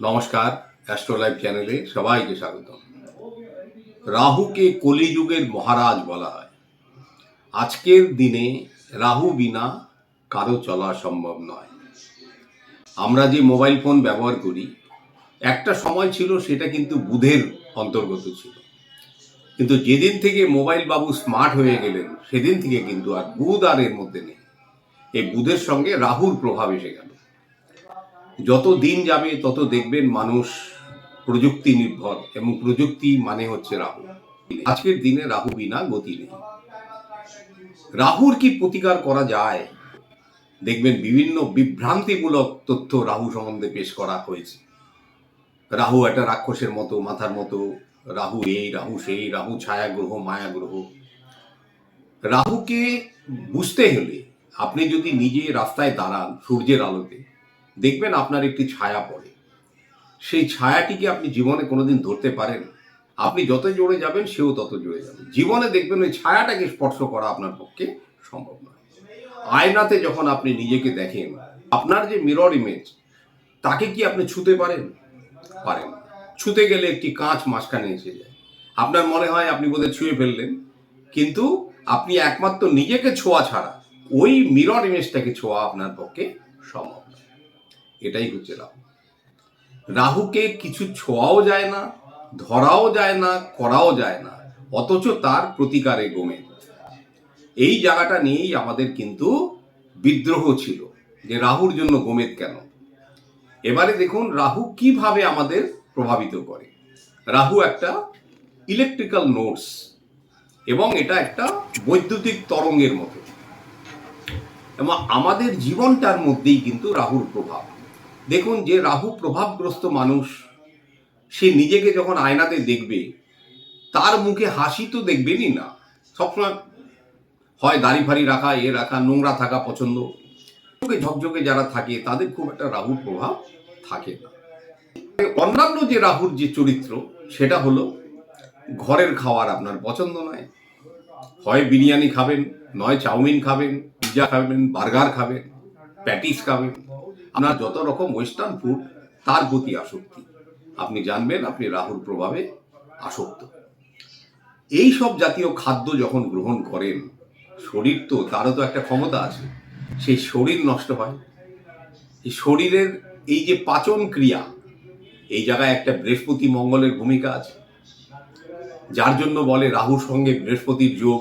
নমস্কার অ্যাস্ট্রোলাইভ চ্যানেলে সবাইকে স্বাগত রাহুকে কলিযুগের মহারাজ বলা হয়। আজকের দিনে রাহু বিনা কারও চলা সম্ভব নয়। আমরা যে মোবাইল ফোন ব্যবহার করি, একটা সময় ছিল সেটা কিন্তু বুধের অন্তর্গত ছিল। কিন্তু যেদিন থেকে মোবাইল বাবু স্মার্ট হয়ে গেলেন, সেদিন থেকে কিন্তু আর বুধ আর এর মধ্যে নেই। এই বুধের সঙ্গে রাহুর প্রভাব এসে গেল। যত দিন যাবে, তত দেখবেন মানুষ প্রযুক্তি নির্ভর এবং প্রযুক্তি মানে হচ্ছে রাহু। আজকের দিনে রাহু বিনা গতি নেই। রাহুর কি প্রতিকার করা যায়? দেখবেন বিভিন্ন বিভ্রান্তিমূলক তথ্য রাহু সম্বন্ধে পেশ করা হয়েছে। রাহু একটা রাক্ষসের মতো, মাথার মতো, রাহু এই, রাহু সেই, রাহু ছায়া গ্রহ মায়া গ্রহ রাহুকে বুঝতে হলে আপনি যদি নিজে রাস্তায় দাঁড়ান, সূর্যের আলোতে দেখবেন আপনার একটি ছায়া পড়ে। সেই ছায়াটিকে আপনি জীবনে কোনোদিন ধরতে পারেন আপনি যত জোরে যাবেন, সেও তত জোরে যাবে। জীবনে দেখবেন ওই ছায়াটাকে স্পর্শ করা আপনার পক্ষে সম্ভব নয়। আয়নাতে যখন আপনি নিজেকে দেখেন, আপনার যে মিরর ইমেজ তাকে কি আপনি ছুতে পারেন? পারেন। ছুতে গেলে একটি কাঁচ মাঝখানে এসে যায়। আপনার মনে হয় আপনি বোধহয় ছুঁয়ে ফেললেন, কিন্তু আপনি একমাত্র নিজেকে ছোঁয়া ছাড়া ওই মিরর ইমেজটাকে ছোঁয়া আপনার পক্ষে সম্ভব নয়। এটাই হচ্ছে রাহু। রাহুকে কিছু ছোঁয়াও যায় না, ধরাও যায় না, করাও যায় না, অথচ তার প্রতিকারে গোমে। এই জায়গাটা নিয়েই আমাদের কিন্তু বিদ্রোহ ছিল, যে রাহুর জন্য গোমেদ কেন? এবারে দেখুন, রাহু কীভাবে আমাদের প্রভাবিত করে। রাহু একটা ইলেকট্রিক্যাল নোটস এবং এটা একটা বৈদ্যুতিক তরঙ্গের মতো। এবং আমাদের জীবনটার মধ্যেই কিন্তু রাহুর প্রভাব। দেখুন যে রাহু প্রভাবগ্রস্ত মানুষ, সে নিজেকে যখন আয়নাতে দেখবে, তার মুখে হাসি তো দেখবেনই না। সবসময় হয় দাড়ি ফাড়ি রাখা, এ রাখা, নোংরা থাকা পছন্দ। ঝকঝকে যারা থাকে, তাদের খুব একটা রাহুর প্রভাব থাকে না। অন্যান্য যে রাহুর যে চরিত্র, সেটা হলো ঘরের খাওয়ার আপনার পছন্দ নয়। হয় বিরিয়ানি খাবেন, নয় চাউমিন খাবেন পিৎজা খাবেন, বার্গার খাবেন, প্যাটিস খাবেন। আপনার যত রকম ওয়েস্টার্ন ফুড তার প্রতি আসক্তি। আপনি জানবেন, আপনি রাহুর প্রভাবে আসক্ত। এই সব জাতীয় খাদ্য যখন গ্রহণ করেন, শরীর তো, তারও তো একটা ক্ষমতা আছে। সেই শরীর নষ্ট হয়। এই শরীরের এই যে পাচন ক্রিয়া, এই জায়গায় একটা বৃহস্পতি মঙ্গলের ভূমিকা আছে। যার জন্য বলে রাহুর সঙ্গে বৃহস্পতির যোগ,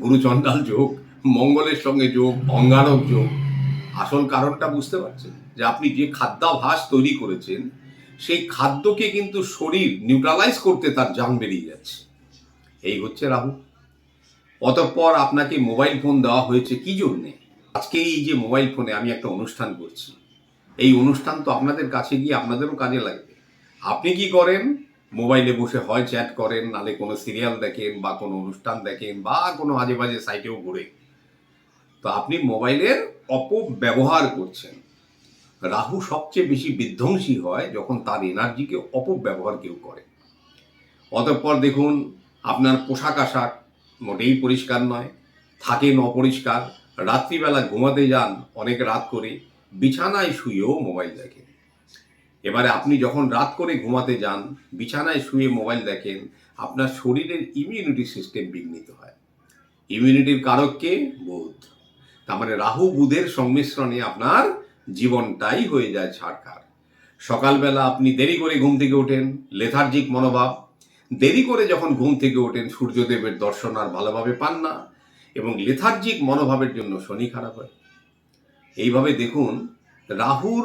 গুরুচণ্ডাল যোগ, মঙ্গলের সঙ্গে যোগ, অঙ্গারক যোগ। আসল কারণটা বুঝতে পারছেন? যে আপনি যে খাদ্যাভাস তৈরি করেছেন, সেই খাদ্যকে কিন্তু শরীর নিউট্রালাইজ করতে তার জান বেরিয়ে যাচ্ছে। এই হচ্ছে রাহু। অতঃপর আপনাকে মোবাইল ফোন দেওয়া হয়েছে কি জন্যে? আজকে এই যে মোবাইল ফোনে আমি একটা অনুষ্ঠান করছি। এই অনুষ্ঠান তো আপনাদের কাছে গিয়ে আপনাদেরও কাজে লাগবে। আপনি কি করেন? মোবাইলে বসে হয় চ্যাট করেন, নালে কোনো সিরিয়াল দেখেন বা কোনো অনুষ্ঠান দেখেন বা কোনো আজে বাজে সাইটেও ঘুরে তো আপনি মোবাইলের অপব্যবহার করছেন। রাহু সবচেয়ে বেশি বিধ্বংসী হয় যখন তার এনার্জিকে অপব্যবহার কেউ করে। অতঃপর দেখুন, আপনার পোশাক আশাক মোটেই পরিষ্কার নয়, থাকেন অপরিষ্কার, রাত্রিবেলা ঘুমাতে যান অনেক রাত করে, বিছানায় শুয়েও মোবাইল দেখেন। এবারে আপনি যখন রাত করে ঘুমাতে যান, বিছানায় শুয়ে মোবাইল দেখেন, আপনার শরীরের ইমিউনিটি সিস্টেম বিঘ্নিত হয়। ইমিউনিটির কারক কে? বুধ। তার মানে রাহু বুধের সংমিশ্রণে আপনার জীবনটাই হয়ে যায় ছাড়খাড় সকালবেলা আপনি দেরি করে ঘুম থেকে ওঠেন লেথার্জিক মনোভাব। দেরি করে যখন ঘুম থেকে ওঠেন, সূর্যদেবের দর্শন আর ভালোভাবে পান না এবং লেথার্জিক মনোভাবের জন্য শনি খারাপ হয়। এইভাবে দেখুন, রাহুর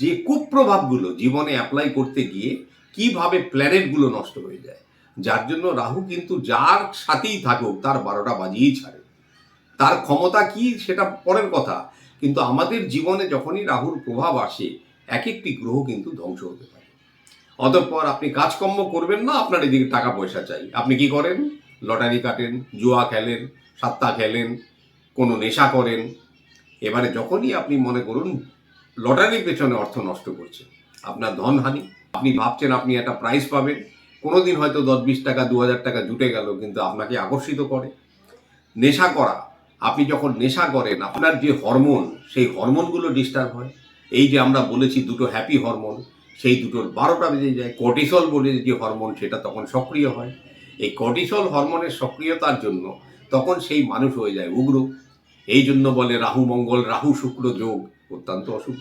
যে কুপ্রভাবগুলো জীবনে অ্যাপ্লাই করতে গিয়ে কীভাবে প্ল্যানেটগুলো নষ্ট হয়ে যায়, যার জন্য রাহু কিন্তু যার সাথেই থাকুক, তার বারোটা বাজিয়েই ছাড়ে। তার ক্ষমতা কি সেটা পরের কথা। কিন্তু আমাদের জীবনে যখনই রাহুর প্রভাব আসে এক একটি গ্রহ কিন্তু ধ্বংস হতে পারে। অতঃপর আপনি কাজকর্ম করবেন না, আপনার এদিকে টাকা পয়সা চাই। আপনি কি করেন? লটারি কাটেন, জুয়া খেলেন, সাত্তা খেলেন, কোনো নেশা করেন। এবারে যখনই আপনি মনে করুন, লটারির পেছনে অর্থ নষ্ট করছেন আপনার ধনহানি আপনি ভাবছেন আপনি একটা প্রাইজ পাবেন। কোনো দিন হয়তো দশ বিশ টাকা, দু হাজার টাকা জুটে গেল, কিন্তু আপনাকে আকর্ষিত করে। নেশা করা আপনি যখন নেশা করেন, আপনার যে হরমোন, সেই হরমোনগুলো ডিস্টার্ব হয়। এই যে আমরা বলেছি দুটো হ্যাপি হরমোন, সেই দুটোর বারোটা বেজে যায়। কর্টিসল বলে যে হরমোন, সেটা তখন সক্রিয় হয়। এই কর্টিসল হরমোনের সক্রিয়তার জন্য তখন সেই মানুষ হয়ে যায় উগ্র। এই জন্য বলে রাহু মঙ্গল, রাহু শুক্র যোগ অত্যন্ত অশুভ।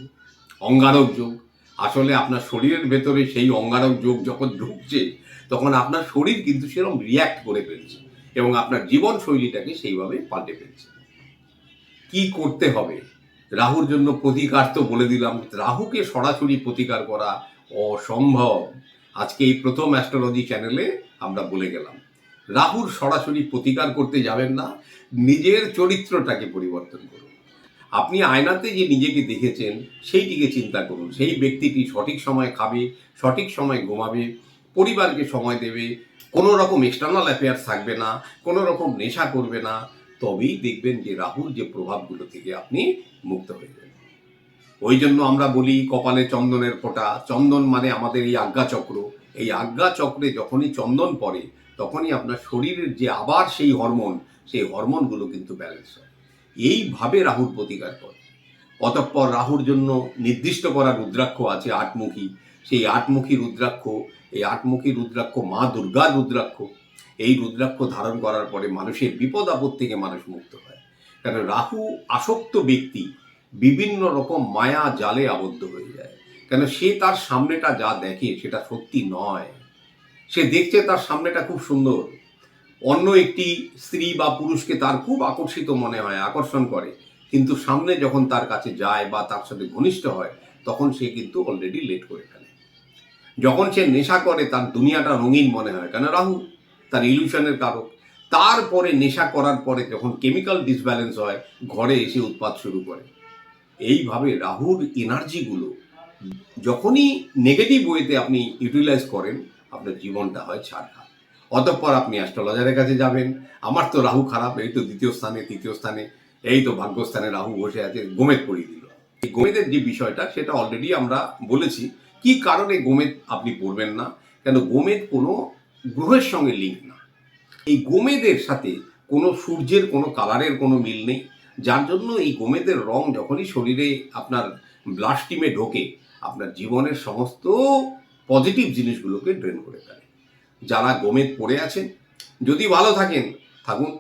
অঙ্গারক যোগ। আসলে আপনার শরীরের ভেতরে সেই অঙ্গারক যোগ যখন ঢুকছে, তখন আপনার শরীর কিন্তু সেরকম রিয়্যাক্ট করে ফেলছে। এবং আপনার জীবন শৈলীটাকে সেইভাবে পাল্টে ফেলছে। কি করতে হবে? রাহুর জন্য প্রতিকার তো বলে দিলাম, রাহুকে সরাসরি প্রতিকার করা অসম্ভব। আজকে এই প্রথম অ্যাস্ট্রোলজি চ্যানেলে আমরা বলে গেলাম, রাহুর সরাসরি প্রতিকার করতে যাবেন না, নিজের চরিত্রটাকে পরিবর্তন করুন। আপনি আয়নাতে যে নিজেকে দেখেছেন, সেইটিকে চিন্তা করুন, সেই ব্যক্তিটি সঠিক সময় খাবে, সঠিক সময় ঘুমাবে পরিবারকে সময় দেবে, কোনো রকম এক্সটার্নাল অ্যাফেয়ার্স থাকবে না, কোনো রকম নেশা করবে না, তবেই দেখবেন যে রাহুর যে প্রভাবগুলো থেকে আপনি মুক্ত হয়ে যাবেন ওই জন্য আমরা বলি, কপালে চন্দনের ফোঁটা। চন্দন মানে আমাদের এই আজ্ঞা চক্র। এই আজ্ঞা চক্রে যখনই চন্দন পড়ে, তখনই আপনার শরীরের যে আবার সেই হরমোন, সেই হরমোনগুলো কিন্তু ব্যালেন্স হয়। এইভাবে রাহুর প্রতিকার করে। অতঃপর রাহুর জন্য নির্দিষ্ট করা রুদ্রাক্ষ আছে আটমুখী। সেই আটমুখী রুদ্রাক্ষ, এই আটমুখী রুদ্রাক্ষ মা দুর্গার রুদ্রাক্ষ, এই রুদ্রাক্ষ ধারণ করার পরে মানুষের বিপদ আপদ থেকে মানুষ মুক্ত হয়। কারণ রাহু আসক্ত ব্যক্তি বিভিন্ন রকম মায়া জালে আবদ্ধ হয়ে যায়। কেন সে তার সামনেটা যা দেখে সেটা সত্যি নয়। সে দেখছে তার সামনেটা খুব সুন্দর। অন্য একটি স্ত্রী বা পুরুষকে তার খুব আকর্ষিত মনে হয়, আকর্ষণ করে। কিন্তু সামনে যখন তার কাছে যায় বা তার সাথে ঘনিষ্ঠ হয়, তখন সে কিন্তু অলরেডি লেট করে ফেলে। যখন সে নেশা করে, তার দুনিয়াটা রঙিন মনে হয়। কেন রাহু? তার ইলিউশনের কারক। তারপরে নেশা করার পরে যখন কেমিক্যাল ডিসব্যালেন্স হয়, ঘরে এসে উৎপাত শুরু করে। এইভাবে রাহুর এনার্জিগুলো যখনই নেগেটিভ ওয়েতে আপনি ইউটিলাইজ করেন, আপনার জীবনটা হয় ছাড়খাড় অতঃপর আপনি অ্যাস্ট্রোলজারের কাছে যাবেন। আমার তো রাহু খারাপ, এই তো দ্বিতীয় স্থানে, তৃতীয় স্থানে। এই তো ভাগ্যস্থানে রাহু বসে আছে, গোমেদ পড়িয়ে দিল। এই গোমেদের যে বিষয়টা, সেটা অলরেডি আমরা বলেছি। কি কারণে গোমেদ আপনি পড়বেন না? কেন গোমেদ কোনো গ্রহের সঙ্গে লিঙ্ক না। এই গোমেদের সাথে কোনো সূর্যের, কোনো কালারের কোনো মিল নেই। যার জন্য এই গোমেদের রং যখনই শরীরে আপনার ব্লাড টিমে ঢোকে, আপনার জীবনের সমস্ত পজিটিভ জিনিসগুলোকে ড্রেন করে ফেলে। যারা গোমেদ পড়ে আছেন, যদি ভালো থাকেন, থাকুন।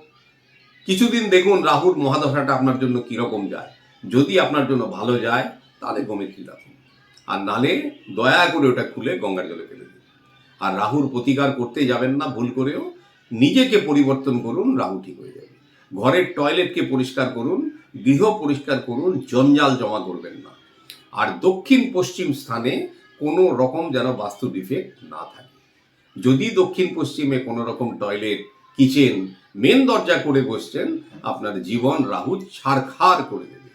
কিছুদিন দেখুন রাহুর মহাদশাটা আপনার জন্য কীরকম যায়। যদি আপনার জন্য ভালো যায়, তাহলে গোমেদটি রাখুন আর নালে দয়া করে ওটা খুলে গঙ্গার জলে ফেলে দিন। আর রাহুর প্রতিকার করতে যাবেন না, ভুল করেও নিজেকে পরিবর্তন করুন রাহু ঠিক হয়ে যাবে। ঘরের টয়লেটকে পরিষ্কার করুন, গৃহ পরিষ্কার করুন, জঞ্জাল জমা করবেন না। আর দক্ষিণ পশ্চিম স্থানে কোনো রকম যেন বাস্তু ডিফেক্ট না থাকে। যদি দক্ষিণ পশ্চিমে কোনো রকম টয়লেট কিচেন মেন দরজা করে বসছেন আপনার জীবন রাহু ছাড়খাড় করে দেবে।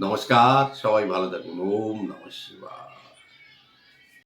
নমস্কার, সবাই ভালো থাকুন। ওম নমঃ শিবায়।